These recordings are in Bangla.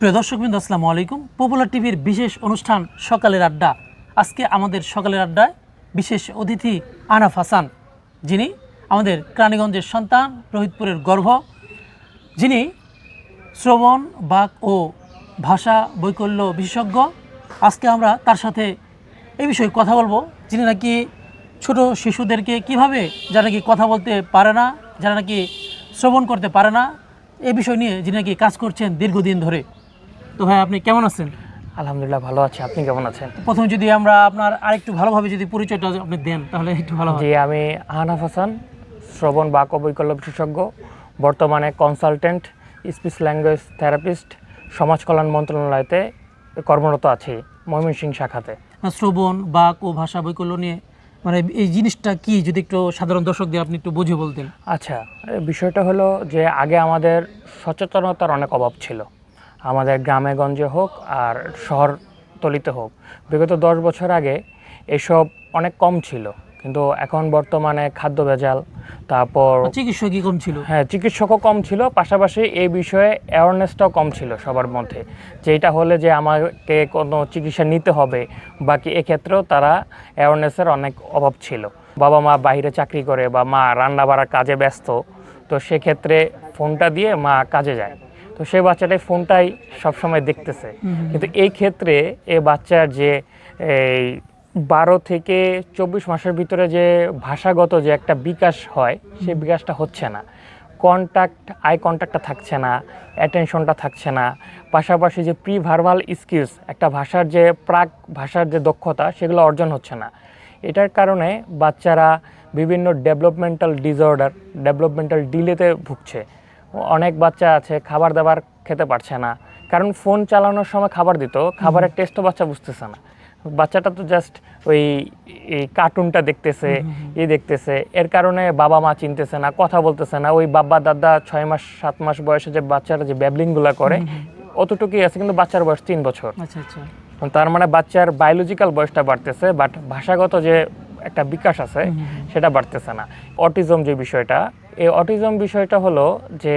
প্রিয় দর্শকবৃন্দ, আসসালামু আলাইকুম। পপুলার টিভির বিশেষ অনুষ্ঠান সকালের আড্ডা। আজকে আমাদের সকালের আড্ডায় বিশেষ অতিথি আনাফ হাসান, যিনি আমাদের ক্রানীগঞ্জের সন্তান রোহিতপুরের গর্ভ। যিনি শ্রবণ, বাক ও ভাষা বৈকল্য বিশেষজ্ঞ। আজকে আমরা তার সাথে এই বিষয়ে কথা বলব। যিনি নাকি ছোট শিশুদেরকে কীভাবে যারা নাকি কথা বলতে পারে না, যারা নাকি শ্রবণ করতে পারে না, এ বিষয় নিয়ে যিনি নাকি কাজ করছেন দীর্ঘদিন ধরে। তো ভাই আপনি কেমন আছেন? আলহামদুলিল্লাহ ভালো আছি। আপনি কেমন আছেন? প্রথম যদি আমরা আপনার আরেকটু ভালোভাবে যদি পরিচয়টা আপনি দেন তাহলে একটু ভালো জি আমি আহনাফ হাসান শ্রবণ বাক বৈকল্য বিশেষজ্ঞ বর্তমানে কনসালটেন্ট স্পিচ ল্যাঙ্গুয়েজ থেরাপিস্ট সমাজ কল্যাণ মন্ত্রণালয়তে কর্মরত আছি ময়মনসিংহ শাখাতে। শ্রবণ বাক ও ভাষা বৈকল্য নিয়ে মানে এই জিনিসটা কি যদি একটু সাধারণ দর্শকদের আপনি একটু বুঝে বলতেন। আচ্ছা বিষয়টা হলো যে আগে আমাদের সচেতনতার অনেক অভাব ছিল। আমাদের গ্রামে গঞ্জে হোক আর শহরতলিতে হোক। বিগত দশ বছর আগে এসব অনেক কম ছিল কিন্তু এখন বর্তমানে খাদ্য ভেজাল তারপর চিকিৎসা কি কম ছিল? হ্যাঁ চিকিৎসকও কম ছিল পাশাপাশি এই বিষয়ে অ্যাওয়ারনেসটাও কম ছিল সবার মধ্যে। যে এটা হলে যে আমাকে কোনো চিকিৎসা নিতে হবে বাকি এক্ষেত্রেও তারা অ্যাওয়ারনেসের অনেক অভাব ছিল। বাবা মা বাইরে চাকরি করে বা মা রান্না বাড়ার কাজে ব্যস্ত তো সেক্ষেত্রে ফোনটা দিয়ে মা কাজে যায়। তো সেই বাচ্চাটাই ফোনটাই সবসময় দেখতেছে। কিন্তু এই ক্ষেত্রে এ বাচ্চার যে এই বারো থেকে চব্বিশ মাসের ভিতরে যে ভাষাগত যে একটা বিকাশ হয় সেই বিকাশটা হচ্ছে না। কন্ট্যাক্ট আই কন্ট্যাক্টটা থাকছে না অ্যাটেনশনটা থাকছে না। পাশাপাশি যে প্রি ভার্বাল স্কিলস একটা ভাষার যে প্রাক ভাষার যে দক্ষতা সেগুলো অর্জন হচ্ছে না। এটার কারণে বাচ্চারা বিভিন্ন ডেভেলপমেন্টাল ডিসঅর্ডার ডেভেলপমেন্টাল ডিলেতে ভুগছে। অনেক বাচ্চা আছে খাবার দাবার খেতে পারছে না। কারণ ফোন চালানোর সময় খাবার দিত খাবারের টেস্টও বাচ্চা বুঝতেছে না। বাচ্চাটা তো জাস্ট ওই এই কার্টুনটা দেখতেছে ই দেখতেছে। এর কারণে বাবা মা চিনতেছে না কথা বলতেছে না। ওই বাবা দাদা ছয় মাস সাত মাস বয়সে যে বাচ্চারা যে ব্যাবলিংগুলো করে অতটুকুই আছে কিন্তু বাচ্চার বয়স তিন বছর। আচ্ছা আচ্ছা। তার মানে বাচ্চার বায়োলজিক্যাল বয়সটা বাড়তেছে বাট ভাষাগত যে একটা বিকাশ আছে সেটা বাড়তেছে না। অটিজম যে বিষয়টা এই অটিজম বিষয়টা হলো যে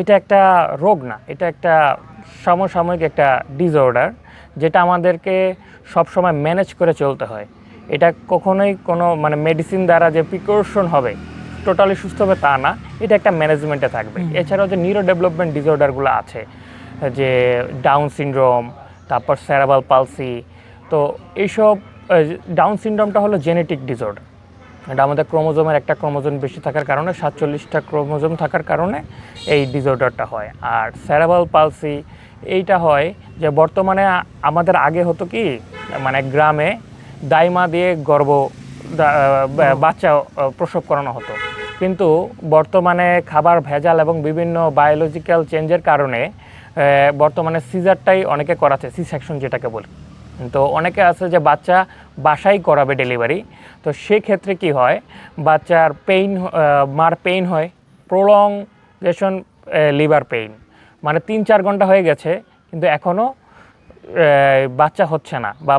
এটা একটা রোগ না এটা একটা সমসাময়িক একটা ডিসঅর্ডার যেটা আমাদেরকে সবসময় ম্যানেজ করে চলতে হয়। এটা কখনোই কোনো মানে মেডিসিন দ্বারা যে প্রিকশন হবে টোটালি সুস্থ হবে তা না এটা একটা ম্যানেজমেন্টে থাকবে। এছাড়াও যে নিউরো ডেভেলপমেন্ট ডিসঅর্ডারগুলো আছে যে ডাউন সিনড্রোম তারপর স্যারাবাল পালসি তো এইসব ডাউন সিনড্রোমটা হলো জেনেটিক ডিসঅর্ডার এটা আমাদের ক্রোমোজোমের একটা ক্রোমোজোম বেশি থাকার কারণে সাতচল্লিশটা ক্রোমোজোম থাকার কারণে এই ডিসঅর্ডারটা হয়। আর স্যারাবাল পালসি এইটা হয় যে বর্তমানে আমাদের আগে হতো কি মানে গ্রামে দাইমা দিয়ে গর্ভ দা- বা- বাচ্চা প্রসব করানো হতো। কিন্তু বর্তমানে খাবার ভেজাল এবং বিভিন্ন বায়োলজিক্যাল চেঞ্জের কারণে বর্তমানে সিজারটাই অনেকে করাচ্ছে সি সেকশন যেটাকে বলি। তো অনেকে আছে যে বাচ্চা বাসায় করাবে ডেলিভারি। তো সেক্ষেত্রে কি হয় বাচ্চার পেইন মার পেইন হয় প্রলংগেশন লিভার পেইন মানে তিন চার ঘণ্টা হয়ে গেছে কিন্তু এখনও বাচ্চা হচ্ছে না বা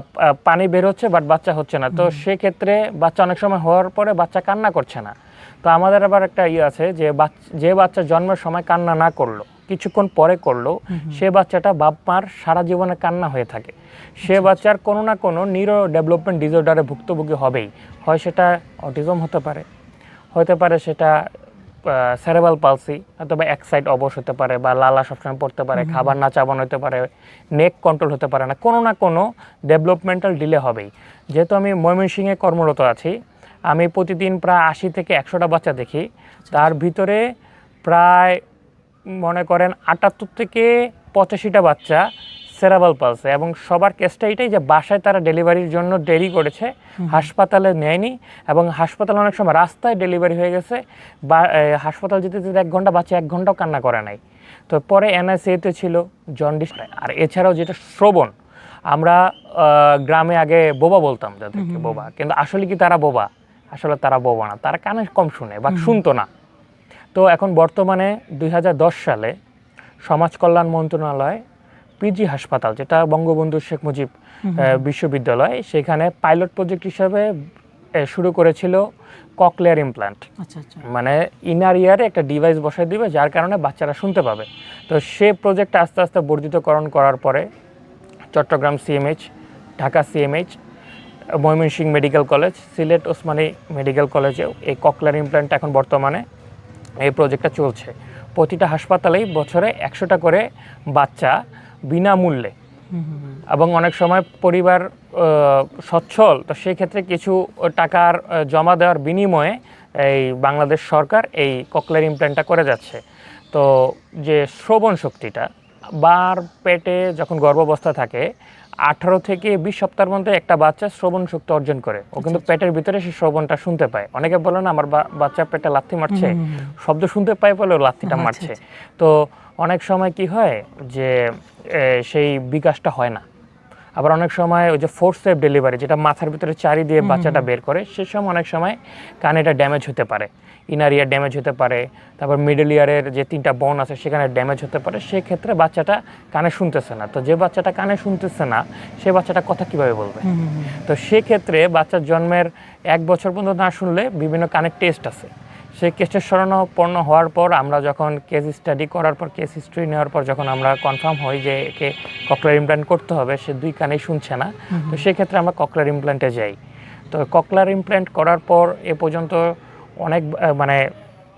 পানি বের হচ্ছে বাট বাচ্চা হচ্ছে না। তো সেক্ষেত্রে বাচ্চা অনেক সময় হওয়ার পরে বাচ্চা কান্না করছে না। তো আমাদের আবার একটা ইয়ে আছে যে বাচ্চা যে বাচ্চা জন্মের সময় কান্না না করল কিছুক্ষণ পরে করল সে বাচ্চাটা বাপ মার সারা জীবনে কান্না হয়ে থাকে। সে বাচ্চার কোনো না কোনো নিউরো ডেভেলপমেন্ট ডিসঅর্ডারে ভুক্তভোগী হবেই। হয় সেটা অটিজম হতে পারে হতে পারে সেটা সেরেবাল পালসি অথবা এক সাইড অবশ হতে পারে বা লালা সবসময় পড়তে পারে খাবার না চাবানো হতে পারে নেক কন্ট্রোল হতে পারে না কোনো না কোনো ডেভেলপমেন্টাল ডিলে হবেই। যেহেতু আমি ময়মনসিংহে কর্মরত আছি আমি প্রতিদিন প্রায় আশি থেকে একশোটা বাচ্চা দেখি। তার ভিতরে প্রায় মনে করেন আটাত্তর থেকে পঁচাশিটা বাচ্চা সেরাবাল পালসে এবং সবার কেসটা এটাই যে বাসায় তারা ডেলিভারির জন্য দেরি করেছে হাসপাতালে নেয়নি এবং হাসপাতালে অনেক সময় রাস্তায় ডেলিভারি হয়ে গেছে বা হাসপাতাল যেতে যেতে এক ঘণ্টা বাচ্চা এক ঘন্টাও কান্না করে নাই। তো পরে এনআইসিতে ছিল জন্ডিস। আর এছাড়াও যেটা শ্রবণ আমরা গ্রামে আগে বোবা বলতাম যাদেরকে বোবা। কিন্তু আসলে কি তারা বোবা? আসলে তারা বোবা না তারা কানে কম শুনে বা শুনতো না। তো এখন বর্তমানে দুই হাজার দশ সালে সমাজ কল্যাণ মন্ত্রণালয় পিজি হাসপাতাল যেটা বঙ্গবন্ধু শেখ মুজিব বিশ্ববিদ্যালয় সেখানে পাইলট প্রজেক্ট হিসাবে শুরু করেছিল ককলেয়ার ইমপ্ল্যান্ট আচ্ছা আচ্ছা। মানে ইনার ইয়ারে একটা ডিভাইস বসাই দিবে যার কারণে বাচ্চারা শুনতে পাবে। তো সে প্রজেক্টটা আস্তে আস্তে বর্ধিতকরণ করার পরে Chittagong CMH Dhaka CMH Mymensingh medical college Sylhet Osmani medical কলেজেও এই ককলার ইমপ্ল্যান্ট এখন বর্তমানে এই প্রজেক্টটা চলছে প্রতিটা হাসপাতালেই বছরে একশোটা করে বাচ্চা বিনামূল্যে। এবং অনেক সময় পরিবার সচ্ছল, তো সেই ক্ষেত্রে কিছু টাকার জমা দেওয়ার বিনিময়ে এই বাংলাদেশ সরকার এই ককলার ইমপ্ল্যান্টটা করে যাচ্ছে তো যে শ্রবণ শক্তিটা, বার পেটে যখন গর্ভাবস্থা থাকে আঠারো থেকে বিশ সপ্তাহের মধ্যে একটা বাচ্চা শ্রবণ শক্তি অর্জন করে। ও কিন্তু পেটের ভিতরে সে শ্রবণটা শুনতে পায়। অনেকে বলে না আমার বাচ্চা পেটে লাথি মারছে। শব্দ শুনতে পায় বলে লাথিটা আচ্ছা, মারছে। তো অনেক সময় কি হয় যে সেই বিকাশটা হয় না। আবার অনেক সময় ওই যে ফোর্স সেফ ডেলিভারি যেটা মাথার ভিতরে চারি দিয়ে বাচ্চাটা বের করে সে সময় অনেক সময় কানেটা ড্যামেজ হতে পারে। ইনার ইয়ার ড্যামেজ হতে পারে তারপর মিডল ইয়ারের যে তিনটা বন আছে সেখানে ড্যামেজ হতে পারে সেক্ষেত্রে বাচ্চাটা কানে শুনতেছে না। তো যে বাচ্চাটা কানে শুনতেছে না সে বাচ্চাটা কথা কীভাবে বলবে। তো সেক্ষেত্রে বাচ্চার জন্মের এক বছর পর্যন্ত না শুনলে বিভিন্ন কানের টেস্ট আছে। সেই কেসের শরণাপন্ন হওয়ার পর আমরা যখন কেস স্টাডি করার পর কেস হিস্ট্রি নেওয়ার পর যখন আমরা কনফার্ম হই যে একে ককলার ইমপ্ল্যান্ট করতে হবে সে দুই কানেই শুনছে না। তো সেক্ষেত্রে আমরা ককলার ইমপ্ল্যান্টে যাই। তো ককলার ইমপ্ল্যান্ট করার পর এ পর্যন্ত অনেক মানে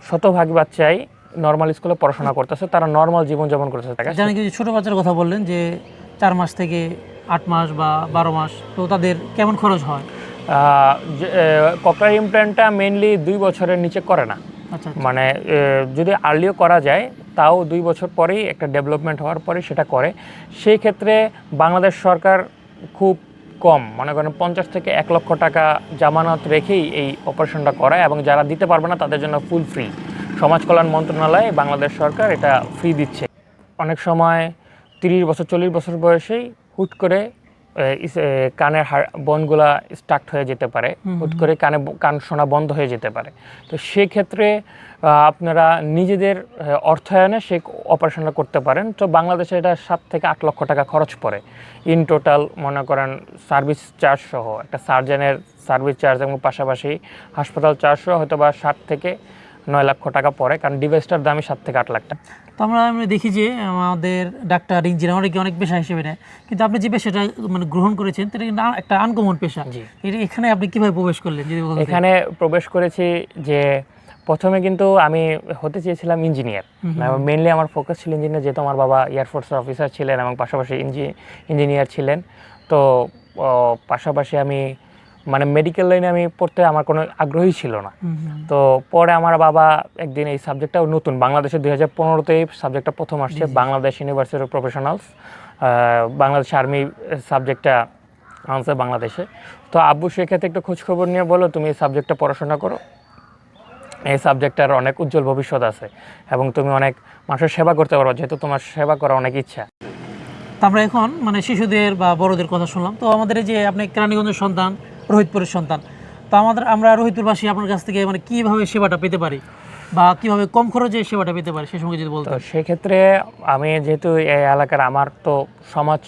শতভাগ বাচ্চাই নর্মাল স্কুলে পড়াশোনা করতেছে তারা নর্মাল জীবনযাপন করতেছে। জানি কি ছোট বাচ্চার কথা বললেন যে চার মাস থেকে আট মাস বা বারো মাস তো তাদের কেমন খরচ হয়? ককলার ইমপ্ল্যান্টটা মেনলি দুই বছরের নিচে করে না। আচ্ছা মানে যদি আর্লিও করা যায় তাও দুই বছর পরেই একটা ডেভেলপমেন্ট হওয়ার পরে সেটা করে। সেই ক্ষেত্রে বাংলাদেশ সরকার খুব কম মনে করেন পঞ্চাশ থেকে এক লক্ষ টাকা জামানত রেখেই এই অপারেশনটা করায় এবং যারা দিতে পারবে না তাদের জন্য ফুল ফ্রি সমাজ কল্যাণ মন্ত্রণালয় বাংলাদেশ সরকার এটা ফ্রি দিচ্ছে। অনেক সময় তিরিশ বছর চল্লিশ বছর বয়সেই হুট করে কানের হাড় বনগুলা স্টার্ট হয়ে যেতে পারে। হুট করে কানে কান শোনা বন্ধ হয়ে যেতে পারে। তো সেক্ষেত্রে আপনারা নিজেদের অর্থায়নে সে অপারেশনটা করতে পারেন। তো বাংলাদেশে এটা সাত থেকে আট লক্ষ টাকা খরচ পড়ে। ইন টোটাল মনে করেন সার্ভিস চার্জ সহ একটা সার্জনের সার্ভিস চার্জ এবং পাশাপাশি হাসপাতাল চার্জ সহ হয়তো বা ষাট থেকে নয় লক্ষ টাকা পড়ে কারণ ডিভাইসটার দামই সাত থেকে আট লাখ টাকা। তো আমরা আমরা দেখি যে আমাদের ডাক্তার ইঞ্জিনিয়ার অনেকে অনেক পেশা হিসেবে নেয়। কিন্তু আপনি যে পেশাটা মানে গ্রহণ করেছেন সেটা কিন্তু একটা আনকমন পেশা। জি। এটা এখানে আপনি কীভাবে প্রবেশ করলেন যদি এখানে প্রবেশ করেছি যে প্রথমে কিন্তু আমি হতে চেয়েছিলাম ইঞ্জিনিয়ার। মেনলি আমার ফোকাস ছিল ইঞ্জিনিয়ার যেহেতু আমার বাবা এয়ারফোর্সের অফিসার ছিলেন এবং পাশাপাশি ইঞ্জি ইঞ্জিনিয়ার ছিলেন। তো পাশাপাশি আমি মানে মেডিকেল লাইনে আমি পড়তে আমার কোনো আগ্রহী ছিল না। তো পরে আমার বাবা একদিন এই সাবজেক্টটাও নতুন বাংলাদেশে দুই হাজার পনেরোতে এই সাবজেক্টটা প্রথম আসছে Bangladesh university of professionals Bangladesh army সাবজেক্টটা আনছে বাংলাদেশে। তো আব্বু সেক্ষেত্রে একটু খোঁজখবর নিয়ে বলো তুমি এই সাবজেক্টটা পড়াশোনা করো। এই সাবজেক্টটার অনেক উজ্জ্বল ভবিষ্যৎ আছে এবং তুমি অনেক মানুষের সেবা করতে পারো যেহেতু তোমার সেবা করা অনেক ইচ্ছা। তো আমরা এখন মানে শিশুদের বা বড়দের কথা শুনলাম। তো আমাদের যে আপনি কেরানীগঞ্জের সন্তান রোহিতপুরের সন্তান। তো আমাদের আমরা রোহিতপুরবাসী আপনার কাছ থেকে মানে কীভাবে সেবাটা পেতে পারি বা কীভাবে কম খরচে সেবাটা পেতে পারি সে সঙ্গে যদি তো বলতেন। সেক্ষেত্রে আমি যেহেতু এই এলাকার আমার তো সমাজ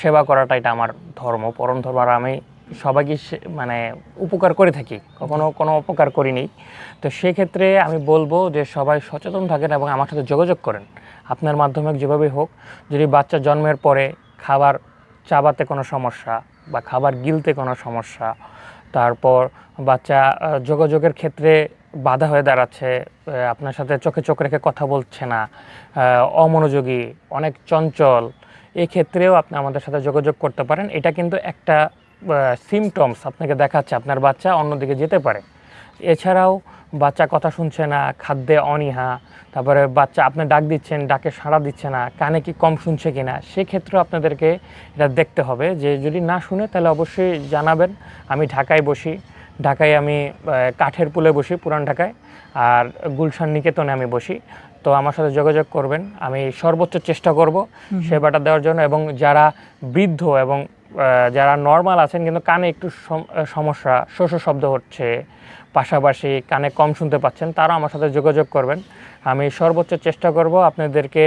সেবা করাটা এটা আমার ধর্ম পরম ধর্ম আর আমি সবাইকে মানে উপকার করে থাকি। কখনো কোনো উপকার করিনি। তো সেক্ষেত্রে আমি বলব যে সবাই সচেতন থাকেন এবং আমার সাথে যোগাযোগ করেন। আপনার মাধ্যমে যেভাবেই হোক যদি বাচ্চা জন্মের পরে খাবার চাবাতে কোনো সমস্যা বা খাবার গিলতে কোনো সমস্যা। তারপর বাচ্চা যোগাযোগের ক্ষেত্রে বাধা হয়ে দাঁড়াচ্ছে আপনার সাথে চোখে চোখ রেখে কথা বলছে না অমনোযোগী, অনেক চঞ্চল, এক্ষেত্রেও ক্ষেত্রেও আপনি আমাদের সাথে যোগাযোগ করতে পারেন। এটা কিন্তু একটা সিমটমস আপনাকে দেখাচ্ছে, আপনার বাচ্চা অন্যদিকে যেতে পারে। এছাড়াও বাচ্চা কথা শুনছে না খাদ্যে অনীহা তারপরে বাচ্চা আপনি ডাক দিচ্ছেন ডাকে সাড়া দিচ্ছে না কানে কি কম শুনছে কিনা সেক্ষেত্রেও আপনাদেরকে এটা দেখতে হবে যে যদি না শুনে তাহলে অবশ্যই জানাবেন আমি ঢাকায় বসি ঢাকায় আমি কাঠের পুলে বসি পুরান ঢাকায় আর গুলশান নিকেতনে আমি বসি। তো আমার সাথে যোগাযোগ করবেন আমি সর্বোচ্চ চেষ্টা করব সেবাটা দেওয়ার জন্য এবং যারা বৃদ্ধ এবং যারা নর্মাল আছেন কিন্তু কানে একটু সমস্যা শোষ শব্দ হচ্ছে, পাশাপাশি কানে কম শুনতে পাচ্ছেন তারা আমার সাথে যোগাযোগ করবেন। আমি সর্বোচ্চ চেষ্টা করব আপনাদেরকে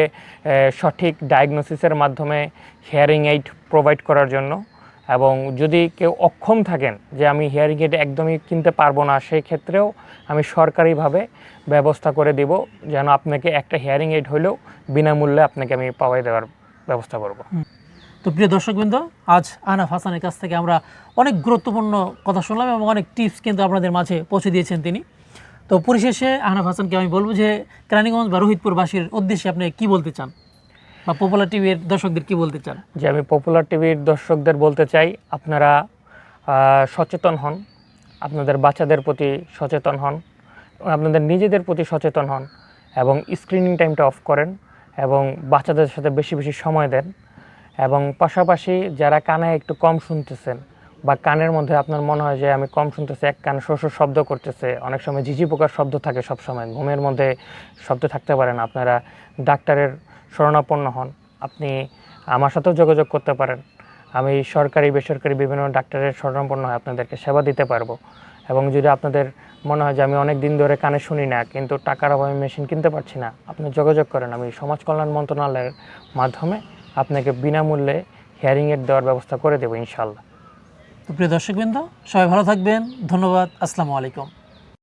সঠিক ডায়াগনোসিসের মাধ্যমে হিয়ারিং এইড প্রোভাইড করার জন্য। এবং যদি কেউ অক্ষম থাকেন যে আমি হিয়ারিং এইড একদমই কিনতে পারব না সেই ক্ষেত্রেও আমি সরকারিভাবে ব্যবস্থা করে দিব, যেন আপনাকে একটা হিয়ারিং এইড হলেও বিনামূল্যে আপনাকে আমি পাওয়াই দেওয়ার ব্যবস্থা করব। তো প্রিয় দর্শকবৃন্দ, আজ আহনাফ হাসানের কাছ থেকে আমরা অনেক গুরুত্বপূর্ণ কথা শুনলাম এবং অনেক টিপস কিন্তু আপনাদের মাঝে পৌঁছে দিয়েছেন তিনি। তো পরিশেষে আহনাফ হাসানকে আমি বলব যে, কেরানীগঞ্জ বা রোহিতপুরবাসীর উদ্দেশ্যে আপনি কি বলতে চান? বা পপুলার টিভির দর্শকদের কি বলতে চান? যে আমি পপুলার টিভির দর্শকদের বলতে চাই, আপনারা সচেতন হন, আপনাদের বাচ্চাদের প্রতি সচেতন হন, আপনাদের নিজেদের প্রতি সচেতন হন এবং স্ক্রিনিং টাইমটা অফ করেন এবং বাচ্চাদের সাথে বেশি বেশি সময় দেন। এবং পাশাপাশি যারা কানে একটু কম শুনতেছেন বা কানের মধ্যে আপনার মনে হয় যে আমি কম শুনতেছি, এক কানে শোষ শব্দ করতেছে, অনেক সময় ঝিঝি পোকার শব্দ থাকে সব সময় ঘুমের মধ্যে শব্দ থাকতে পারে না, আপনারা ডাক্তারের শরণাপন্ন হন, আপনি আমার সাথেও যোগাযোগ করতে পারেন। আমি সরকারি, বেসরকারি বিভিন্ন ডাক্তারের শরণাপন্ন হয়ে আপনাদেরকে সেবা দিতে পারব। এবং যদি আপনাদের মনে হয় যে আমি অনেক দিন ধরে কানে শুনি না, কিন্তু টাকার অভাবে মেশিন কিনতে পারছি না, আপনি যোগাযোগ করেন। আমি সমাজ কল্যাণ মন্ত্রণালয়ের মাধ্যমে আপনাকে বিনামূল্যে হিয়ারিং দেওয়ার ব্যবস্থা করে দেবো ইনশাল্লাহ তো প্রিয় দর্শকবৃন্দ, সবাই ভালো থাকবেন। ধন্যবাদ। আসসালামু আলাইকুম।